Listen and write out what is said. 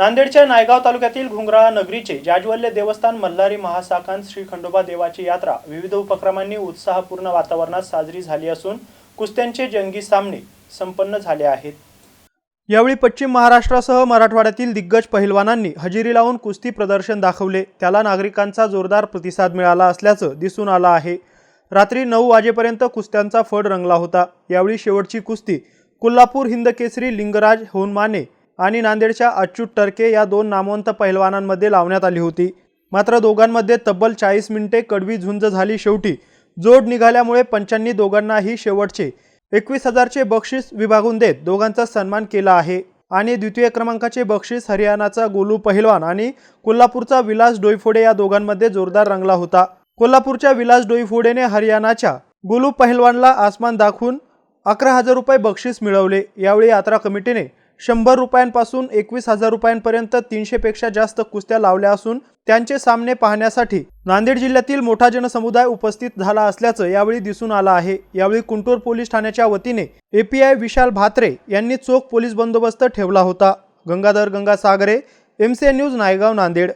नांदेडच्या नायगाव तालुक्यातील घुंगराळा नगरीचे जाजवल्य देवस्थान मल्हारी महासाकांत श्री खंडोबा देवाची यात्रा विविध उपक्रमांनी उत्साहपूर्ण वातावरणात साजरी झाली असून कुस्त्यांचे जंगी सामने संपन्न झाले आहेत. यावेळी पश्चिम महाराष्ट्रासह मराठवाड्यातील दिग्गज पहिलवानांनी हजेरी लावून कुस्ती प्रदर्शन दाखवले. त्याला नागरिकांचा जोरदार प्रतिसाद मिळाला असल्याचं दिसून आलं आहे. रात्री नऊ वाजेपर्यंत कुस्त्यांचा फड रंगला होता. यावेळी शेवटची कुस्ती कोल्हापूर हिंदकेसरी लिंगराज होनमाने आणि नांदेडच्या अच्युत टर्के या दोन नामवंत पहिलवानांमध्ये लावण्यात आली होती. मात्र दोघांमध्ये तब्बल चाळीस मिनिटे कडवी झुंज झाली शेवटी. जोड निघाल्यामुळे पंचांनी दोघांनाही शेवटचे एकवीस हजारचे बक्षीस विभागून देत दोघांचा सन्मान केला आहे. आणि द्वितीय क्रमांकाचे बक्षीस हरियाणाचा गोलू पहिलवान आणि कोल्हापूरचा विलास डोईफोडे या दोघांमध्ये जोरदार रंगला होता. कोल्हापूरच्या विलास डोईफोडेने हरियाणाच्या गोलू पहिलवानला आसमान दाखवून अकरा हजार रुपये बक्षीस मिळवले. यावेळी यात्रा कमिटीने शंभर रुपयांपासून एकवीस हजार रुपयांपर्यंत तीनशेपेक्षा जास्त कुस्त्या लावल्या असून त्यांचे सामने पाहण्यासाठी नांदेड जिल्ह्यातील मोठा जनसमुदाय उपस्थित झाला असल्याचं यावेळी दिसून आलं आहे. यावेळी कुंटूर पोलीस ठाण्याच्या वतीने एपीआय विशाल भात्रे यांनी चोख पोलीस बंदोबस्त ठेवला होता. Gangadhar Gangasagare M C news Naigaon Nanded.